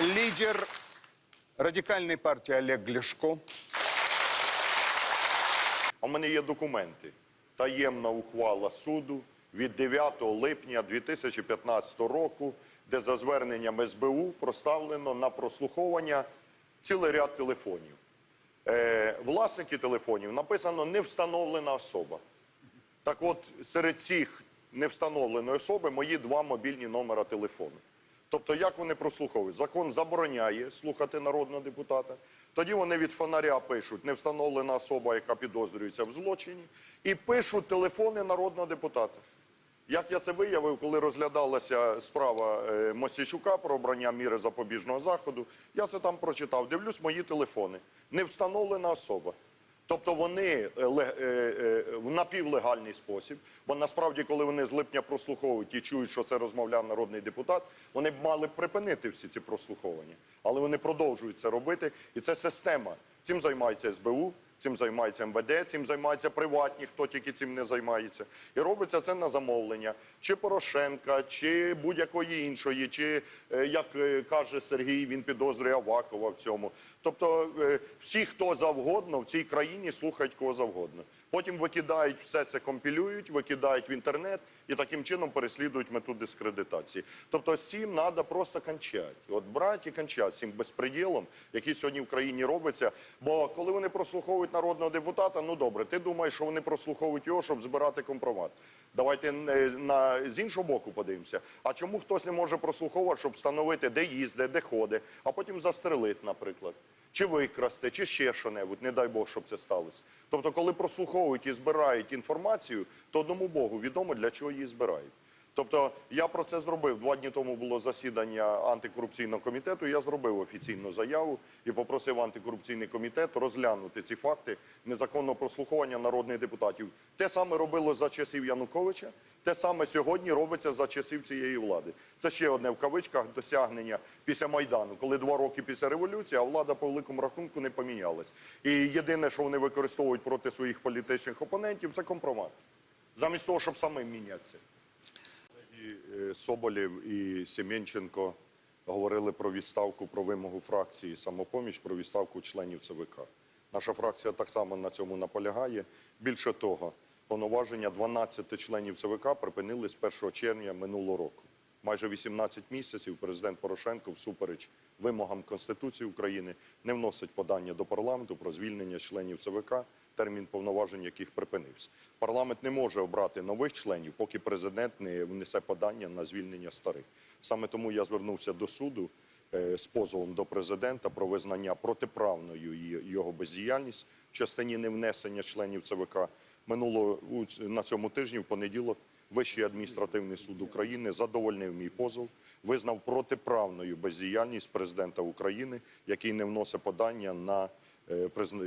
лидер радикальной партии Олег Глешко. А мене є документи. Таємна ухвала суду від 9 липня 2015 року, де за зверненням СБУ проставлено на прослуховування цілий ряд телефонів. Е, власники телефонів написано не встановлена особа. Так от, серед цих невстановленої особи мої два мобільні номера телефону. Тобто, як вони прослуховують? Закон забороняє слухати народного депутата. Тоді вони від фонаря пишуть невстановлена особа, яка підозрюється в злочині, і пишуть телефони народного депутата. Як я це виявив, коли розглядалася справа е, Мосійчука про обрання міри запобіжного заходу, я це там прочитав. Дивлюсь мої телефони. Не встановлена особа. Тобто вони е, е, е, в напівлегальний спосіб, бо насправді, коли вони з липня прослуховують і чують, що це розмовляв народний депутат, вони б мали припинити всі ці прослуховування. Але вони продовжують це робити, і це система. Цим займається СБУ, цим займається МВД, цим займаються приватні, хто тільки цим не займається. І робиться це на замовлення чи Порошенка, чи будь-якої іншої, чи як каже Сергій, він підозрює Авакова в цьому. Тобто е, всі, хто завгодно в цій країні слухають кого завгодно. Потім викидають все це, компілюють, викидають в інтернет і таким чином переслідують мету дискредитації. Тобто цим треба просто кончати. От брати і кончати з цим безпреділом, який сьогодні в країні робиться. Бо коли вони прослуховують народного депутата, ну добре, ти думаєш, що вони прослуховують його, щоб збирати компромат. Давайте е, з іншого боку подивимося. А чому хтось не може прослуховувати, щоб встановити, де їздить, де ходить, а потім застрелити, наприклад. Чи викрасти, чи ще що-небудь, не дай Бог, щоб це сталося. Тобто, коли прослуховують і збирають інформацію, то одному Богу відомо, для чого її збирають. Тобто я про це зробив. Два дні тому було засідання антикорупційного комітету. Я зробив офіційну заяву і попросив антикорупційний комітет розглянути ці факти незаконного прослуховування народних депутатів. Те саме робило за часів Януковича, те саме сьогодні робиться за часів цієї влади. Це ще одне в кавичках досягнення після майдану, коли два роки після революції, а влада по великому рахунку не помінялась. І єдине, що вони використовують проти своїх політичних опонентів, це компромат. Замість того, щоб самим мінятися. Е, Соболєв і Семенченко говорили про відставку, про вимогу фракції «Самопоміч», про відставку членів ЦВК. Наша фракція так само на цьому наполягає. Більше того, повноваження 12 членів ЦВК припинили з 1 червня минулого року. Майже 18 місяців президент Порошенко, всупереч вимогам Конституції України, не вносить подання до парламенту про звільнення членів ЦВК, термін повноважень яких припинився. Парламент не може обрати нових членів, поки президент не внесе подання на звільнення старих. Саме тому я звернувся до суду е, з позовом до президента про визнання протиправною його бездіяльність в частині невнесення членів ЦВК. Минуло на цьому тижні, в понеділок, Вищий адміністративний суд України задовольнив мій позов, визнав протиправною бездіяльність президента України, який не вносить подання на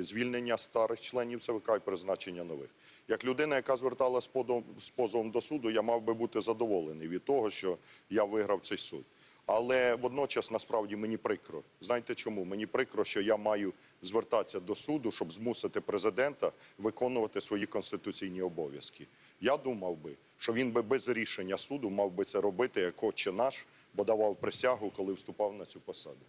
звільнення старих членів ЦВК і призначення нових. Як людина, яка зверталася з позовом до суду, я мав би бути задоволений від того, що я виграв цей суд. Але водночас насправді мені прикро. Знаєте чому? Мені прикро, що я маю звертатися до суду, щоб змусити президента виконувати свої конституційні обов'язки. Я думав би, що він би без рішення суду мав би це робити як отче наш, бо давав присягу, коли вступав на цю посаду.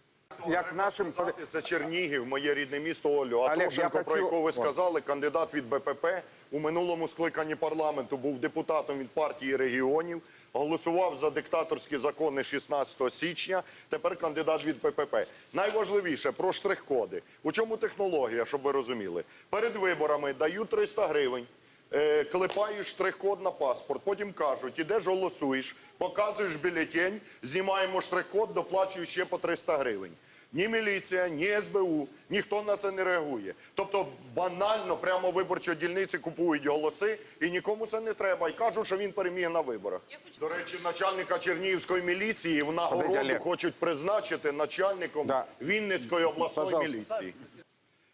Як нашим Сказати, це Чернігів, моє рідне місто Олю. А Олег, про якого ви сказали, кандидат від БПП у минулому скликанні парламенту був депутатом від партії регіонів, голосував за диктаторські закони 16 січня. Тепер кандидат від БПП. Найважливіше про штрих-коди. У чому технологія, щоб ви розуміли? Перед виборами дають 300 гривень. Е, клепаєш штрих-код на паспорт, потім кажуть, ідеш голосуєш, показуєш бюлетень, знімаємо штрих-код, доплачуєш ще по 300 гривень. Ні міліція, ні СБУ, ніхто на це не реагує. Тобто банально прямо виборчі дільниці купують голоси і нікому це не треба. І кажуть, що він переміг на виборах. До речі, начальника Чернігівської міліції в нагороду хочуть призначити начальником Да. Вінницької обласної Пожалуйста. міліції.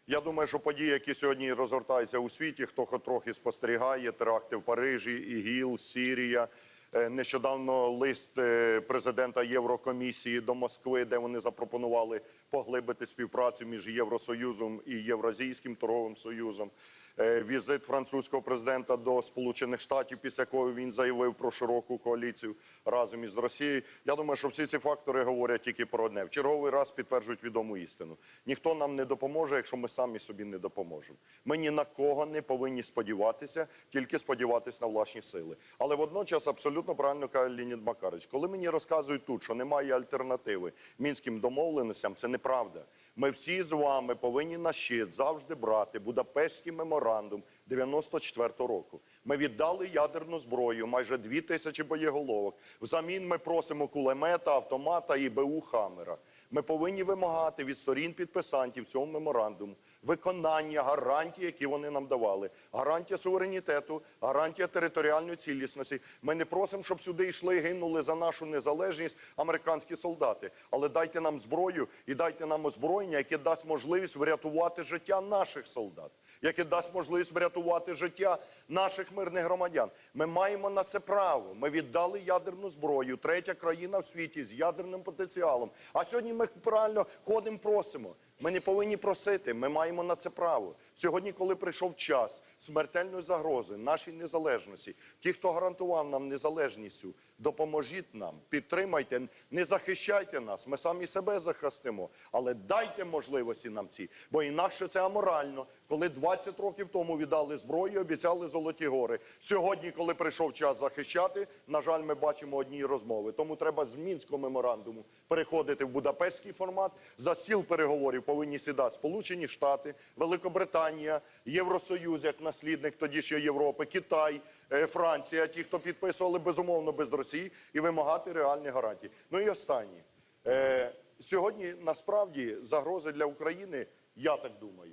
Я думаю, що події, які сьогодні розгортаються у світі, хто хоч трохи спостерігає, теракти в Парижі, ІГІЛ, Сірія. Е, Нещодавно лист е, президента Єврокомісії до Москви, де вони запропонували поглибити співпрацю між Євросоюзом і Євразійським торговим союзом. Е, візит французького президента до Сполучених Штатів, після якого він заявив про широку коаліцію разом із Росією. Я думаю, що всі ці фактори говорять тільки про одне. В черговий раз підтверджують відому істину. Ніхто нам не допоможе, якщо ми самі собі не допоможемо. Ми ні на кого не повинні сподіватися, тільки сподіватися на власні сили. Але водночас абсолютно правильно каже Леонід Макарич. Коли мені розказують тут, що немає альтернативи мінським домовленостям, це неправда. Ми всі з вами повинні на щит завжди брати Будапештський меморандум 94-го року. Ми віддали ядерну зброю, майже дві тисячі боєголовок. Взамін ми просимо кулемета, автомата і БУ Хамера. Ми повинні вимагати від сторін підписантів цього меморандуму виконання гарантій, які вони нам давали. Гарантія суверенітету, гарантія територіальної цілісності. Ми не просимо, щоб сюди йшли гинули за нашу незалежність американські солдати. Але дайте нам зброю і дайте нам озброєння, яке дасть можливість врятувати життя наших солдат, яке дасть можливість врятувати життя наших мирних громадян. Ми маємо на це право. Ми віддали ядерну зброю, третя країна в світі з ядерним потенціалом. А сьогодні ми правильно ходимо, просимо. Ми не повинні просити, ми маємо на це право. Сьогодні, коли прийшов час смертельної загрози нашій незалежності, ті, хто гарантував нам незалежністю, допоможіть нам, підтримайте, не захищайте нас. Ми самі себе захистимо, але дайте можливості нам ці, бо інакше це аморально. Коли 20 років тому віддали зброю, обіцяли золоті гори. Сьогодні, коли прийшов час захищати, на жаль, ми бачимо одні розмови. Тому треба з мінського меморандуму переходити в Будапештський формат. За стіл переговорів повинні сідати Сполучені Штати, Великобританія, Євросоюз як наслідник тоді ще Європи, Китай, е, Франція, ті, хто підписували безумовно без Росії, і вимагати реальні гарантії. Ну і останнє. Е, сьогодні насправді загрози для України, я так думаю,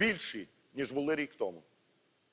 більші, ніж були рік тому.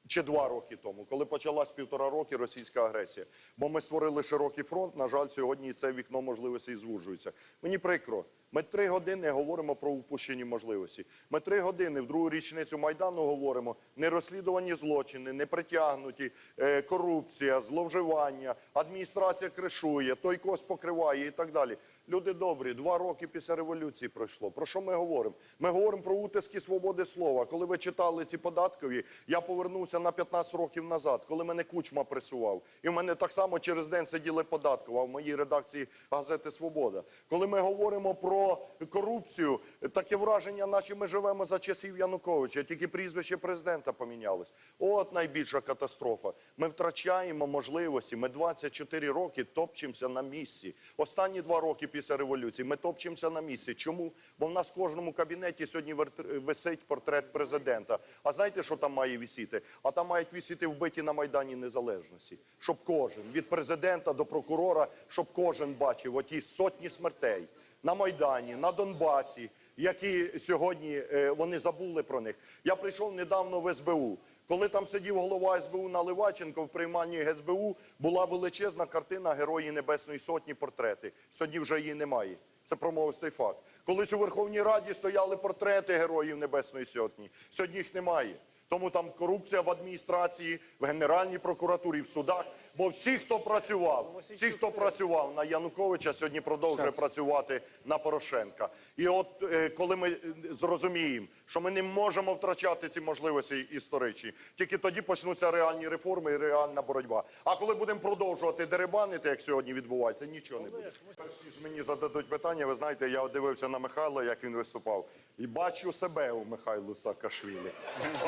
Чи два роки тому, коли почалась півтора роки російська агресія. Бо ми створили широкий фронт. На жаль, сьогодні це вікно можливостей звужується. Мені прикро. Ми три години говоримо про упущені можливості. Ми три години в другу річницю майдану говоримо нерозслідувані злочини, непритягнуті, е, корупція, зловживання, адміністрація кришує, той когось покриває і так далі. Люди добрі, два роки після революції пройшло. Про що ми говоримо? Ми говоримо про утиски свободи слова. Коли ви читали ці податкові, я повернувся на 15 років назад, коли мене кучма пресував. І в мене так само через день сиділи податкова в моїй редакції газети Свобода. Коли ми говоримо про корупцію, таке враження, наче ми живемо за часів Януковича, тільки прізвище президента помінялось. От найбільша катастрофа. Ми втрачаємо можливості. Ми 24 роки топчемося на місці. Останні два роки після революції ми топчемося на місці. Чому? Бо в нас в кожному кабінеті сьогодні висить портрет президента. А знаєте, що там має висіти? А там мають висіти вбиті на Майдані Незалежності. Щоб кожен, від президента до прокурора, щоб кожен бачив оті сотні смертей на Майдані, на Донбасі, які сьогодні е, вони забули про них. Я прийшов недавно в СБУ. Коли там сидів голова СБУ Наливаченко, в прийманні СБУ була величезна картина Герої Небесної Сотні портрети. Сьогодні вже її немає. Це промовистий факт. Колись у Верховній Раді стояли портрети Героїв Небесної Сотні. Сьогодні їх немає. Тому там корупція в адміністрації, в Генеральній прокуратурі, в судах. Бо всі, хто працював, всі, хто працював на Януковича, сьогодні продовжує працювати на Порошенка. І от е, коли ми е, зрозуміємо, що ми не можемо втрачати ці можливості історичні, тільки тоді почнуться реальні реформи і реальна боротьба. А коли будемо продовжувати дерибанити, як сьогодні відбувається, нічого не буде. Перш ніж мені зададуть питання, ви знаєте, я дивився на Михайла, як він виступав, і бачу себе у Михайлу Саакашвілі.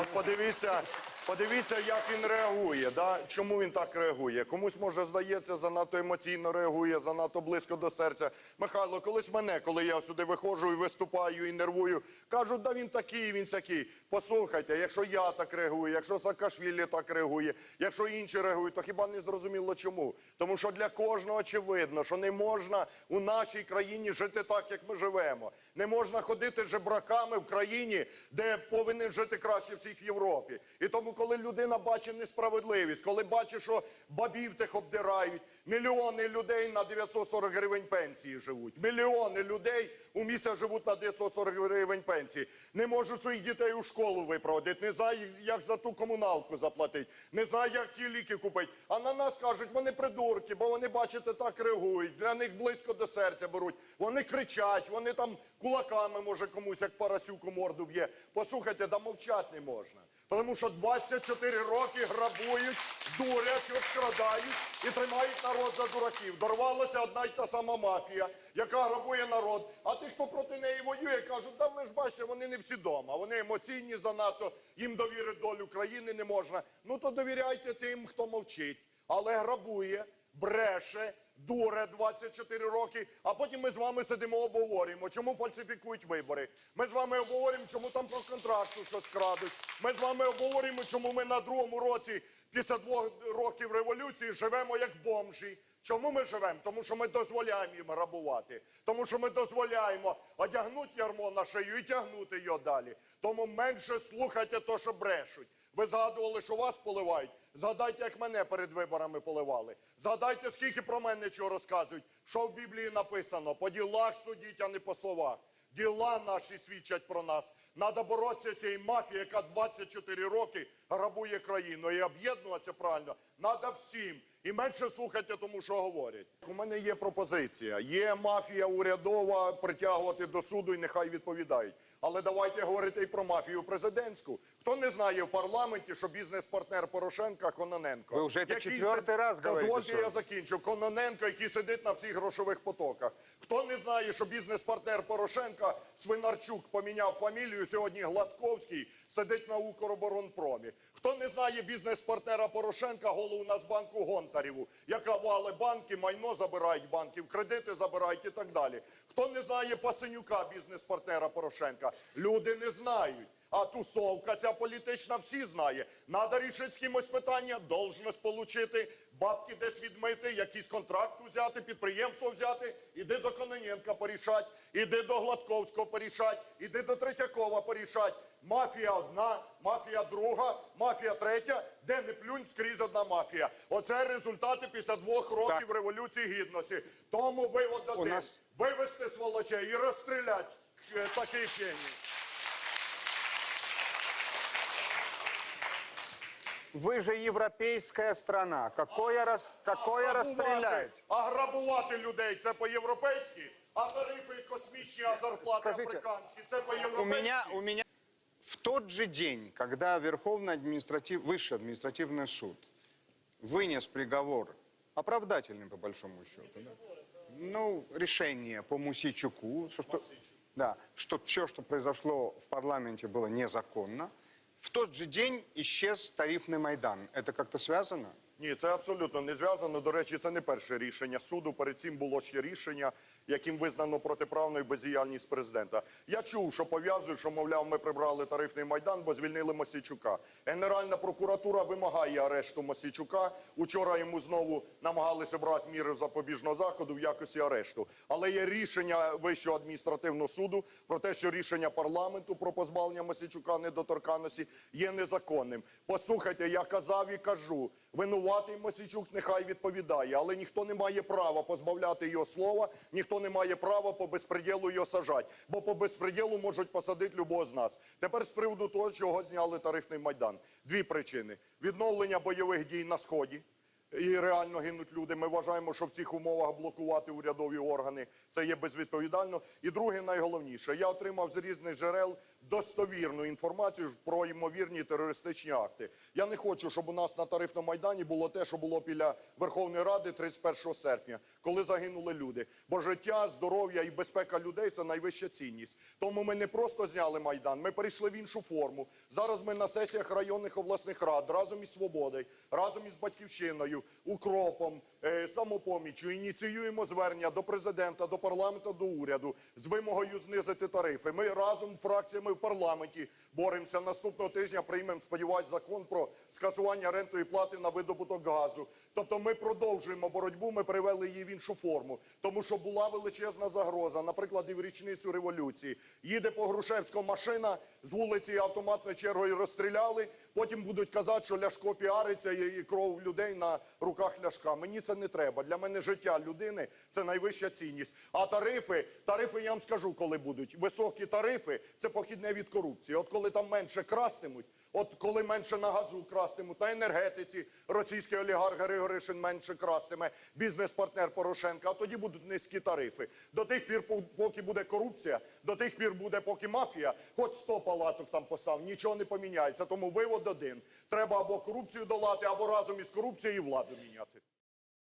От подивіться. Подивіться, як він реагує. Да? Чому він так реагує? Комусь може здається, занадто емоційно реагує, занадто близько до серця. Михайло, колись мене, коли я сюди виходжу і виступаю і нервую, кажуть, да він такий, він сякий. Послухайте, якщо я так реагую, якщо Саакашвілі так реагує, якщо інші реагують, то хіба не зрозуміло чому? Тому що для кожного очевидно, що не можна у нашій країні жити так, як ми живемо. Не можна ходити жебраками в країні, де повинен жити краще всіх в Європі. І тому, коли людина бачить несправедливість, коли бачить, що бабів тих обдирають, мільйони людей на 940 гривень пенсії живуть, мільйони людей у місяць живуть на 940 гривень пенсії. Не можуть своїх дітей у школу випроводити, не знають, як за ту комуналку заплатити, не знають, як ті ліки купити. А на нас кажуть, вони придурки, бо вони, бачите, так реагують. Для них близько до серця беруть. Вони кричать, вони там кулаками, може, комусь, як Парасюку морду б'є. Послухайте, да мовчати не можна. Тому що 24 роки грабують, дурять, обкрадають і тримають народ за дураків. Дорвалася одна й та сама мафія, яка грабує народ. А ті, хто проти неї воює, кажуть, да ви ж бачите, вони не всі дома. Вони емоційні занадто, їм довірити долю країни не можна. Ну то довіряйте тим, хто мовчить, але грабує, бреше. Дуре 24 роки, а потім ми з вами сидимо обговорюємо, чому фальсифікують вибори. Ми з вами обговорюємо, чому там про контракту щось крадуть. Ми з вами обговорюємо, чому ми на другому році, після двох років революції, живемо як бомжі. Чому ми живемо? Тому що ми дозволяємо їм грабувати. Тому що ми дозволяємо одягнути ярмо на шию і тягнути його далі. Тому менше слухайте то, що брешуть. Ви згадували, що вас поливають. Згадайте, як мене перед виборами поливали. Згадайте, скільки про мене чого розказують. Що в Біблії написано? По ділах судіть, а не по словах. Діла наші свідчать про нас. Надо боротися з цією мафією, яка 24 роки грабує країну. І об'єднуватися правильно. Надо всім. І менше слухайте тому, що говорять. У мене є пропозиція. Є мафія урядова притягувати до суду і нехай відповідають. Але давайте говорити і про мафію президентську. Хто не знає в парламенті, що бізнес-партнер Порошенка Кононенко. Ви вже це четвертий раз говорите Дозвольте, я закінчу. Кононенко, який сидить на всіх грошових потоках. Хто не знає, що бізнес-партнер Порошенка Свинарчук поміняв фамілію, сьогодні Гладковський сидить на Укроборонпромі. Хто не знає бізнес-партнера Порошенка, голову Нацбанку Гонтарєву, яка вали банки, майно забирають банків, кредити забирають і так далі. Хто не знає Пасенюка, бізнес-партнера Порошенка? Люди не знають. А тусовка ця політична всі знає. Надо рішити з кимось питання, должность получити, бабки десь відмити, якийсь контракт взяти, підприємство взяти. Іди до Кононенка порішать, іди до Гладковського порішать, іди до Третьякова порішать. Мафія одна, мафія друга, мафія третя, де не плюнь скрізь одна мафія. Оце результати після двох років Так. революції гідності. Тому вивод один. нас- вивести сволочей і розстріляти е, таких геній. Вы же европейская страна. Какое, рас... Какое расстрелять? А грабувати людей це по-європейськи, а тарифи космічні, а зарплати Скажите, африканські це У по-європейськи. меня, у меня в тот же день, когда Верховный административ... Высший административный суд вынес приговор, оправдательный по большому счету, да? ну, решение по Мусичуку, что, что, да, что все, что произошло в парламенте, было незаконно, в тот же день исчез тарифный Майдан. Это как-то связано? Ні, це абсолютно не зв'язано. До речі, це не перше рішення суду. Перед цим було ще рішення, яким визнано протиправною бездіяльність президента. Я чув, що пов'язують, що, мовляв, ми прибрали тарифний майдан, бо звільнили Мосійчука. Генеральна прокуратура вимагає арешту Мосійчука. Учора йому знову намагалися брати міри запобіжного заходу в якості арешту. Але є рішення Вищого адміністративного суду про те, що рішення парламенту про позбавлення Мосійчука недоторканності є незаконним. Послухайте, я казав і кажу. Винуватий Мосійчук нехай відповідає, але ніхто не має права позбавляти його слова, ніхто не має права по безпреділу його сажати, бо по безпреділу можуть посадити любого з нас. Тепер з приводу того, чого зняли тарифний майдан. Дві причини: відновлення бойових дій на сході. І реально гинуть люди. Ми вважаємо, що в цих умовах блокувати урядові органи це є безвідповідально. І друге, найголовніше, я отримав з різних джерел достовірну інформацію про ймовірні терористичні акти. Я не хочу, щоб у нас на тарифному майдані було те, що було біля Верховної Ради 31 серпня, коли загинули люди. Бо життя, здоров'я і безпека людей це найвища цінність. Тому ми не просто зняли майдан, ми перейшли в іншу форму. Зараз ми на сесіях районних обласних рад разом із свободою, разом із батьківщиною, укропом, е, самопоміччю ініціюємо звернення до президента, до парламенту, до уряду з вимогою знизити тарифи. Ми разом фракціями в парламенті боремося. Наступного тижня приймемо, сподіваюсь, закон про скасування рентної плати на видобуток газу. Тобто ми продовжуємо боротьбу, ми привели її в іншу форму, тому що була величезна загроза. Наприклад, і в річницю революції їде по Грушевського машина з вулиці автоматною чергою розстріляли. Потім будуть казати, що Ляшко піариться і кров людей на руках Ляшка. Мені це не треба. Для мене життя людини це найвища цінність. А тарифи, тарифи я вам скажу, коли будуть. Високі тарифи це похідне від корупції. От коли там менше крастимуть, от коли менше на газу крастимуть, на енергетиці російський олігарх Григоришин менше крастиме, бізнес-партнер Порошенка, а тоді будуть низькі тарифи. До тих пір, поки буде корупція, до тих пір буде, поки мафія, хоч 100 палаток там постав, нічого не поміняється. Тому вивод один. Треба або корупцію долати, або разом із корупцією владу міняти.